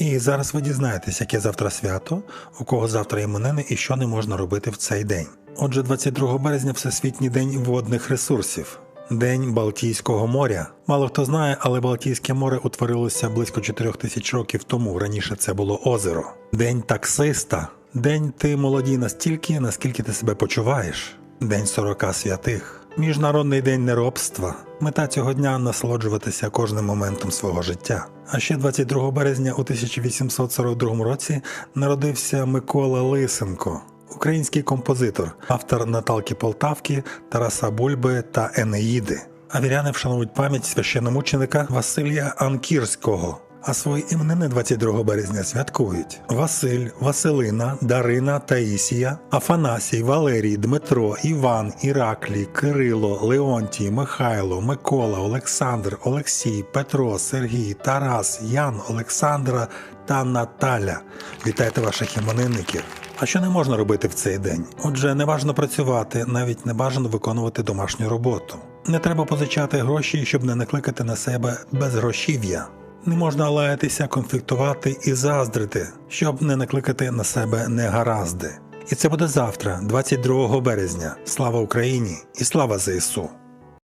І зараз ви дізнаєтесь, яке завтра свято, у кого завтра іменини і що не можна робити в цей день. Отже, 22 березня Всесвітній день водних ресурсів. День Балтійського моря. Мало хто знає, але Балтійське море утворилося близько 4 тисяч років тому. Раніше це було озеро. День таксиста. День ти молодій настільки, наскільки ти себе почуваєш. День 40 святих. Міжнародний день неробства. Мета цього дня насолоджуватися кожним моментом свого життя. А ще 22 березня у 1842 році народився Микола Лисенко, український композитор, автор Наталки Полтавки, Тараса Бульби та Енеїди. А віряни вшанують пам'ять священномученика Василія Анкірського. А свої іменини 22 березня святкують Василь, Василина, Дарина, Таїсія, Афанасій, Валерій, Дмитро, Іван, Іраклій, Кирило, Леонтій, Михайло, Микола, Олександр, Олексій, Петро, Сергій, Тарас, Ян, Олександра та Наталя. Вітайте ваших іменинників! А що не можна робити в цей день? Отже, не бажано працювати, навіть не бажано виконувати домашню роботу. Не треба позичати гроші, щоб не накликати на себе безгрошів'я. Не можна лаятися, конфліктувати і заздрити, щоб не накликати на себе негаразди. І це буде завтра, 22 березня. Слава Україні і слава ЗСУ!